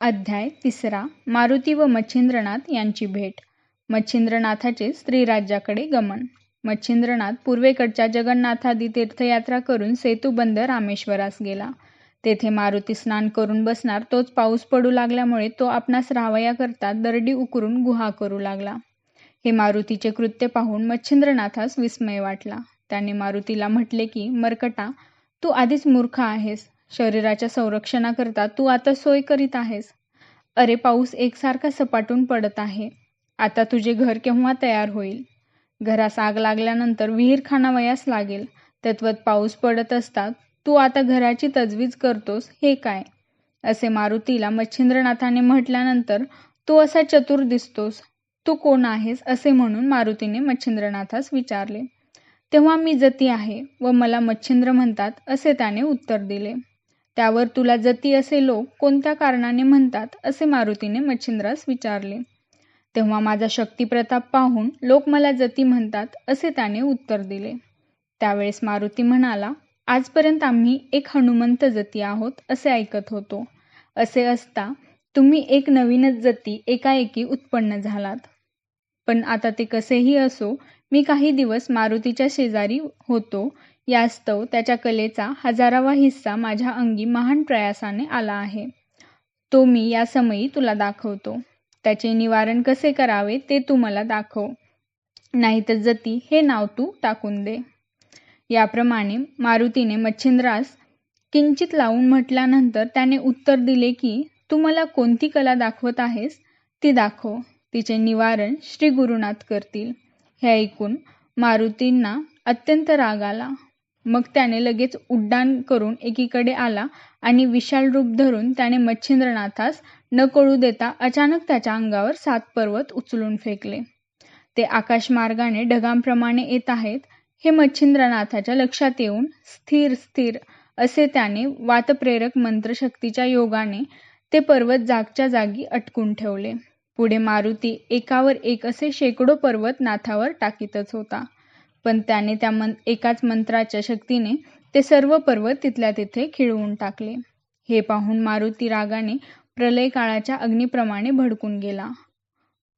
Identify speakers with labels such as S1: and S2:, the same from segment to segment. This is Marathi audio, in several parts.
S1: अध्याय तिसरा. मारुती व मच्छिंद्रनाथ यांची भेट. मच्छिंद्रनाथाचे स्त्रीराज्याकडे गमन. मच्छिंद्रनाथ पूर्वेकडच्या जगन्नाथादी तीर्थयात्रा करून सेतुबंद रामेश्वरास गेला. तेथे मारुती स्नान करून बसणार तोच पाऊस पडू लागल्यामुळे तो आपणास राहावया करता दरडी उकरून गुहा करू लागला. हे मारुतीचे कृत्य पाहून मच्छिंद्रनाथास विस्मय वाटला. त्याने मारुतीला म्हटले की मरकटा तू आधीच मूर्ख आहेस. शरीराच्या संरक्षणाकरता तू आता सोय करीत आहेस. अरे पाऊस एकसारखा सपाटून पडत आहे. आता तुझे घर केव्हा तयार होईल? घरास आग लागल्यानंतर विहीर खाणावयास लागेल. तत्वत पाऊस पडत असता तू आता घराची तजवीज करतोस हे काय? असे मारुतीला मच्छिंद्रनाथाने म्हटल्यानंतर तू असा चतुर दिसतोस. तू कोण आहेस असे म्हणून मारुतीने मच्छिंद्रनाथास विचारले. तेव्हा मी जती आहे व मला मच्छिंद्र म्हणतात असे त्याने उत्तर दिले. त्यावर तुला जती असे लोक कोणत्या कारणाने म्हणतात असे मारुतीने मच्छिंद्रास विचारले. तेव्हा माझा शक्तिप्रताप पाहून लोक मला जती म्हणतात असे त्याने उत्तर दिले. त्यावेळेस मारुती म्हणाला आजपर्यंत आम्ही एक हनुमंत जती आहोत असे ऐकत होतो. असे असता तुम्ही एक नवीनच जती एकाएकी उत्पन्न झालात. पण आता ते कसेही असो मी काही दिवस मारुतीच्या शेजारी होतो यास्तव त्याच्या कलेचा हजारावा हिस्सा माझ्या अंगी महान प्रयासाने आला आहे. तो मी या समयी तुला दाखवतो. त्याचे निवारण कसे करावे ते तू मला दाखव. नाहीतर जती हे नाव तू टाकून दे. याप्रमाणे मारुतीने मच्छिंद्रास किंचित लावून म्हटल्यानंतर त्याने उत्तर दिले की तू मला कोणती कला दाखवत आहेस? ती दाखव. तिचे निवारण श्री गुरुनाथ करतील. हे ऐकून मारुतींना अत्यंत राग आला. मग त्याने लगेच उड्डाण करून एकीकडे आला आणि विशाल रूप धरून त्याने मच्छिंद्रनाथास न कळू देता अचानक त्याच्या अंगावर सात पर्वत उचलून फेकले. ते आकाशमार्गाने ढगांप्रमाणे येत आहेत हे मच्छिंद्रनाथाच्या लक्षात येऊन स्थिर स्थिर असे त्याने वातप्रेरक मंत्रशक्तीच्या योगाने ते पर्वत जागच्या जागी अटकून ठेवले. पुढे मारुती एकावर एक असे शेकडो पर्वत नाथावर टाकीतच होता. पण त्याने त्या मन एकाच मंत्राच्या शक्तीने ते सर्व पर्वत तिथल्या तिथे खिळवून टाकले. हे पाहून मारुती रागाने प्रलय काळाच्या अग्नीप्रमाणे भडकून गेला.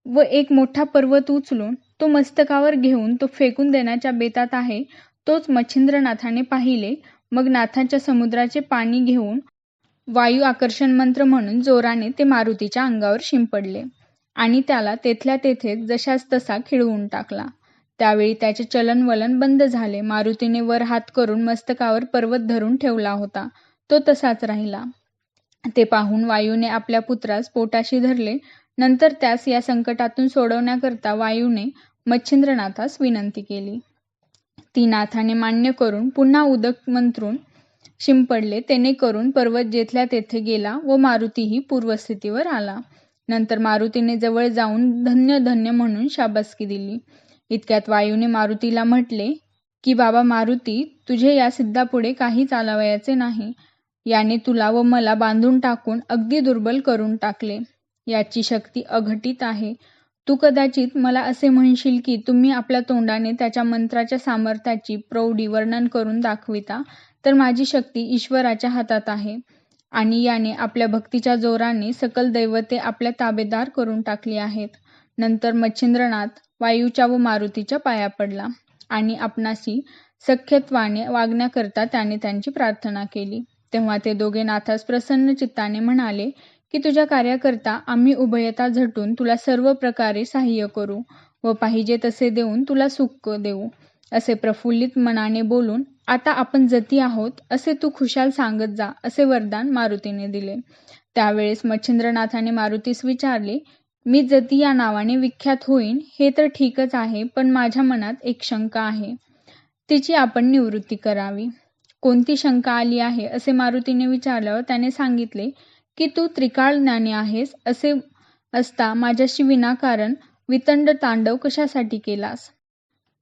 S1: व एक मोठा पर्वत उचलून तो मस्तकावर घेऊन तो फेकून देण्याच्या बेतात आहे तोच मच्छिंद्रनाथाने पाहिले. मग नाथांच्या समुद्राचे पाणी घेऊन वायू आकर्षण मंत्र म्हणून जोराने ते मारुतीच्या अंगावर शिंपडले आणि त्याला तेथल्या तेथे जशास तसा खिळवून टाकला. त्यावेळी त्याचे चलनवलन बंद झाले. मारुतीने वर हात करून मस्तकावर पर्वत धरून ठेवला होता. तो तसाच राहिला. ते पाहून वायूने आपल्या पुत्रास पोटाशी धरले. नंतर त्यास या संकटातून सोडवण्याकरता वायूने मच्छिंद्रनाथास विनंती केली. ती नाथाने मान्य करून पुन्हा उदक मंत्रून शिंपडले. तेने करून पर्वत जेथल्या तेथे गेला व मारुतीही पूर्वस्थितीवर आला. नंतर मारुतीने जवळ जाऊन धन्य धन्य म्हणून शाबासकी दिली. इतक्यात वायूने मारुतीला म्हटले की बाबा मारुती तुझे या सिद्धापुढे काही चालावयाचे नाही. याने तुला व मला बांधून टाकून अगदी दुर्बल करून टाकले. याची शक्ती अघटित आहे. तू कदाचित मला असे म्हणशील की तुम्ही आपल्या तोंडाने त्याच्या मंत्राच्या सामर्थ्याची प्रौढी वर्णन करून दाखविता तर माझी शक्ती ईश्वराच्या हातात आहे. आणि याने आपल्या भक्तीच्या जोराने सकल दैवते आपल्या ताबेदार करून टाकली आहेत. नंतर मच्छिंद्रनाथ वायूच्या व मारुतीच्या पाया पडला आणि आपणाशी सख्यत्वाने वागण्याकरता त्याने त्यांची प्रार्थना केली. तेव्हा ते दोघे नाथास प्रसन्न चित्ताने म्हणाले की तुझ्या कार्याकरता आम्ही उभयता झटून तुला सर्व प्रकारे सहाय्य करू व पाहिजे तसे देऊन तुला सुख देऊ. असे प्रफुल्लित मनाने बोलून आता आपण जती आहोत असे तू खुशाल सांगत जा असे वरदान मारुतीने दिले. त्यावेळेस मच्छिंद्रनाथाने मारुतीस विचारले मी जती या नावाने विख्यात होईन हे तर ठीकच आहे पण माझ्या मनात एक शंका आहे. तिची आपण निवृत्ती करावी. कोणती शंका आली आहे असे मारुतीने विचारल्यावर त्याने सांगितले की तू त्रिकाळ ज्ञानी आहेस असे असता माझ्याशी विनाकारण वितंड तांडव कशासाठी केलास?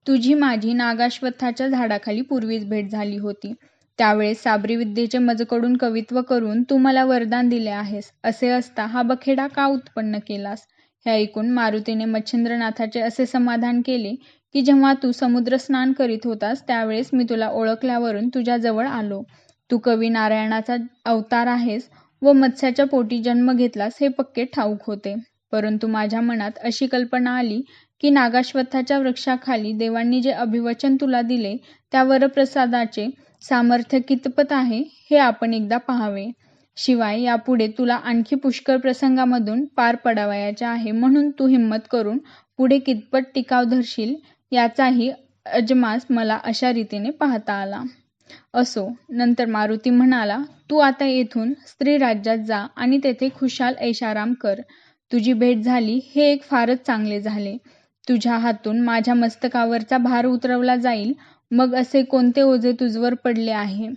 S1: तुझी माझी नागाश्वत्थाच्या झाडाखाली पूर्वीच भेट झाली होती. त्यावेळेस साबरी विद्येचे मजकडून कवित्व करून तू मला वरदान दिले आहेस असे असता हा बखेडा का उत्पन्न केलास? हे ऐकून मारुतीने मच्छिंद्रनाथाचे असे समाधान केले की जेव्हा तू समुद्र स्नान करीत होतास त्यावेळेस मी तुला ओळखल्यावरून तुझ्याजवळ आलो. तू कवी नारायणाचा अवतार आहेस व मत्स्याच्या पोटी जन्म घेतलास हे पक्के ठाऊक होते. परंतु माझ्या मनात अशी कल्पना आली की नागाश्वत्थाच्या वृक्षाखाली देवांनी जे अभिवचन तुला दिले त्या वरप्रसादाचे सामर्थ्य कितपत आहे हे आपण एकदा पाहावे. शिवाय यापुढे तुला आणखी पुष्कळ प्रसंगामधून पार पडावयाचे आहे. म्हणून तू हिंमत करून पुढे कितपत टिकाव धरशील याचाही अजमास मला अशा रीतीने पाहता आला. असो नंतर मारुती म्हणाला तू आता येथून स्त्री राज्यात जा आणि तेथे खुशाल ऐशाराम कर. तुझी भेट झाली हे एक फारच चांगले झाले. तुझ्या हातून माझ्या मस्तकावरचा भार उतरवला जाईल मग असे कोणते ओझे तुझवर पडले आहे?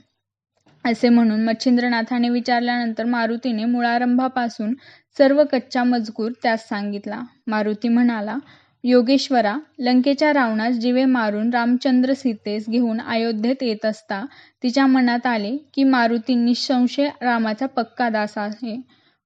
S1: असे म्हणून मच्छिंद्रनाथाने विचारल्यानंतर मारुतीने मुळारंभापासून सर्व कच्चा मजकूर त्यास सांगितला. मारुती म्हणाला योगेश्वरा लंकेच्या रावणास जिवे मारून रामचंद्र सीतेस घेऊन अयोध्येत येत असता तिच्या मनात आले की मारुती निःसंशय रामाचा पक्का दास आहे.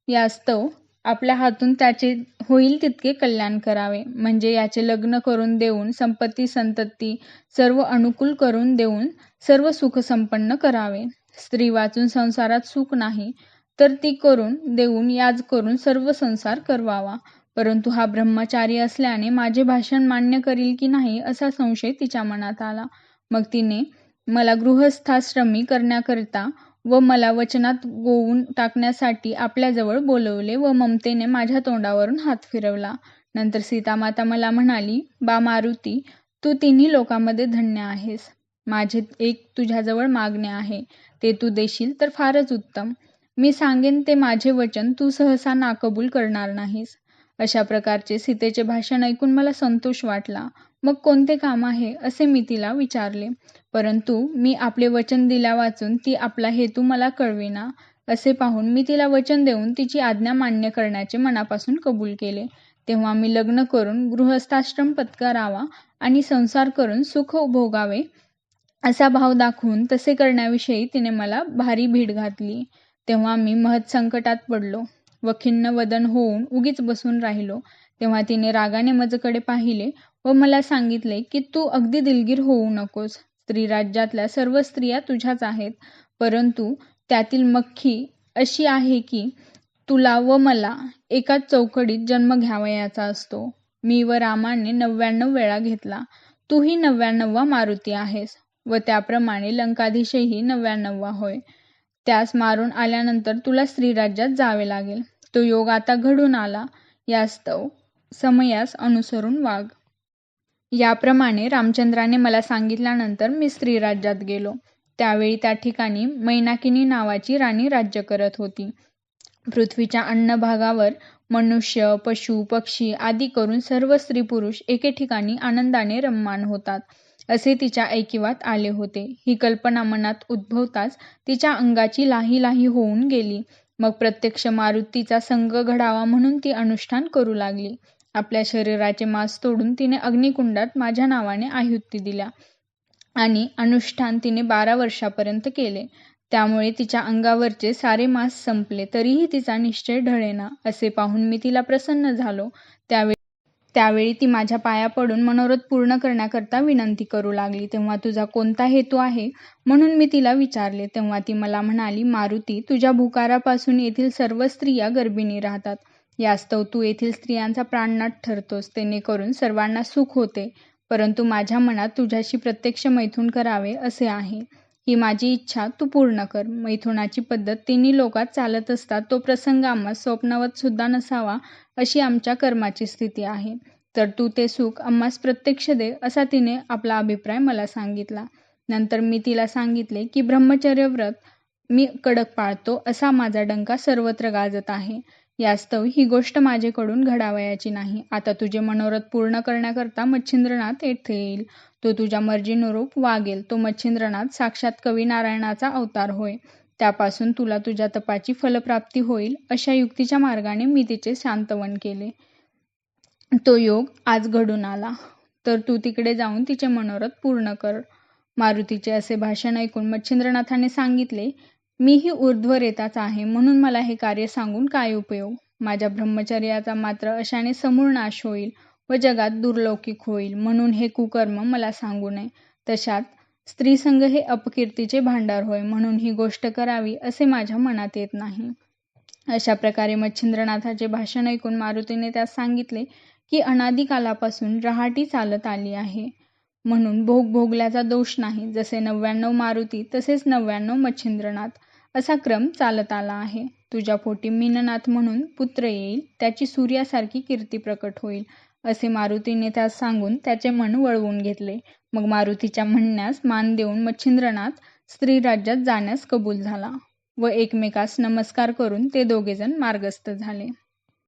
S1: यास्तव आपल्या हातून त्याचे होईल तितके कल्याण करावे. म्हणजे याचे लग्न करून देऊन संपत्ती संतती सर्व अनुकूल करून देऊन सर्व सुख संपन्न करावे. स्त्री वाचून संसारात सुख नाही तर ती करून देऊन याज करून सर्व संसार करवावा. परंतु हा ब्रह्मचारी असल्याने माझे भाषण मान्य करील की नाही असा संशय तिच्या मनात आला. मग तिने मला गृहस्थाश्रमी करण्याकरिता व मला वचनात गोवून टाकण्यासाठी आपल्याजवळ बोलवले व ममतेने माझ्या तोंडावरून हात फिरवला. नंतर सीतामाता मला म्हणाली बा मारुती तू तिन्ही लोकांमध्ये धन्य आहेस. माझे एक तुझ्याजवळ मागणे आहे. ते तू देशील तर फारच उत्तम. मी सांगेन ते माझे वचन तू सहसा नाकबूल करणार नाहीस. अशा प्रकारचे सीतेचे भाषण ऐकून मला संतोष वाटला. मग कोणते काम आहे? असे मी तिला विचारले. परंतु मी आपले वचन दिल्या वाचून ती आपला हेतू मला कळविना असे पाहून मी तिला वचन देऊन तिची आज्ञा मान्य करण्याचे मनापासून कबूल केले. तेव्हा मी लग्न करून गृहस्थाश्रम पत्करावा आणि संसार करून सुख भोगावे असा भाव दाखवून तसे करण्याविषयी तिने मला भारी भीड घातली. तेव्हा मी महत् संकटात पडलो. व खिन्न वदन होऊन उगीच बसून राहिलो. तेव्हा तिने रागाने मजकडे पाहिले व मला सांगितले की तू अगदी दिलगीर होऊ नकोस. स्त्री राज्यातल्या सर्व स्त्रिया तुझ्याच आहेत. परंतु त्यातील मख्खी अशी आहे की तुला व मला एकाच चौकडीत जन्म घ्यावयाचा असतो. मी व रामाने नव्याण्णव वेळा घेतला. तूही नव्याण्णववा मारुती आहेस व त्याप्रमाणे लंकाधीशही नव्याण्णववा होय. त्यास मारून आल्यानंतर तुला स्त्रीराज्यात जावे लागेल. तो योग आता घडून आला. यास्तव समयास अनुसरून वाघ याप्रमाणे रामचंद्राने मला सांगितल्यानंतर मी स्त्रीराज्यात गेलो. त्यावेळी त्या ठिकाणी मैनाकिनी नावाची राणी राज्य करत होती. पृथ्वीच्या अन्नभागावर मनुष्य पशु पक्षी आदी करून सर्व स्त्री पुरुष एके ठिकाणी आनंदाने रममान होतात असे तिच्या ऐकिवात आले होते. ही कल्पना मनात उद्भवताच तिच्या अंगाची लाही लाही होऊन गेली. मग प्रत्यक्ष मारुतीचा संघ घडावा म्हणून ती अनुष्ठान करू लागली. आपल्या शरीराचे मांस तोडून तिने अग्निकुंडात माझ्या नावाने आहुती दिल्या आणि अनुष्ठान तिने बारा वर्षापर्यंत केले. त्यामुळे तिच्या अंगावरचे सारे मांस संपले तरीही तिचा निश्चय ढळेना असे पाहून मी तिला प्रसन्न झालो. त्यावेळी त्यावेळी ती माझ्या पाया पडून मनोरथ पूर्ण करण्याकरता विनंती करू लागली तेव्हा तुझा कोणता हेतू आहे? म्हणून मी तिला विचारले. तेव्हा ती मला म्हणाली मारुती तुझ्या भुकारापासून येथील सर्व स्त्रिया गर्भिणी राहतात. यास्तव तू येथील स्त्रियांचा प्राणनाट ठरतोस. करून सर्वांना सुख होते. परंतु माझ्या मनात तुझ्याशी प्रत्यक्ष मैथून करावे असे आहे. ही माझी इच्छा तू पूर्ण कर. मैथुनाची पद्धत तिन्ही लोकात चालत असतात तो प्रसंग आम्हा स्वप्नवत सुद्धा नसावा अशी आमच्या कर्माची स्थिती आहे. तर तू ते सुख आम्हास प्रत्यक्ष दे असा तिने आपला अभिप्राय मला सांगितला. नंतर मी तिला सांगितले की ब्रह्मचर्य व्रत मी कडक पाळतो असा माझा डंका सर्वत्र गाजत आहे. यास्तव ही गोष्ट माझेकडून घडावयाची नाही. आता तुझे मनोरथ पूर्ण करण्याकरता मच्छिंद्रनाथ येथे येईल. तो तुझ्या मर्जीनुरूप वागेल. तो मच्छिंद्रनाथ साक्षात कवी नारायणाचा अवतार होय. त्यापासून तुला तुझ्या तपाची फलप्राप्ती होईल अशा युक्तीच्या मार्गाने मी तिचे शांतवन केले. तो योग आज घडून आला. तर तू तिकडे जाऊन तिचे मनोरथ पूर्ण कर. मारुतीचे असे भाषण ऐकून मच्छिंद्रनाथाने सांगितले मीही ऊर्ध्वरेताच आहे म्हणून मला हे कार्य सांगून काय उपयोग? माझ्या ब्रह्मचर्याचा मात्र अशाने समूळ नाश होईल व जगात दुर्लौकिक होईल म्हणून हे कुकर्म मला सांगू नये. तशात स्त्रीसंग हे अपकीर्तीचे भांडार होय म्हणून ही गोष्ट करावी असे माझ्या मनात येत नाही. अशा प्रकारे मच्छिंद्रनाथाचे भाषण ऐकून मारुतीने त्यास सांगितले की अनादी कालापासून रहाटी चालत आली आहे. म्हणून भोग भोगल्याचा दोष नाही जसे नव्याण्णव मारुती तसेच नव्याण्णव मच्छिंद्रनाथ. असा क्रम चालत आला आहे. तुझ्या पोटी मीननाथ म्हणून पुत्र येईल त्याची सूर्यासारखी कीर्ती प्रकट होईल असे मारुतीने त्यास सांगून त्याचे मन वळवून घेतले. मग मारुतीच्या म्हणण्यास मान देऊन मच्छिंद्रनाथ स्त्री राज्यात जाण्यास कबूल झाला व एकमेकास नमस्कार करून ते दोघेजण मार्गस्थ झाले.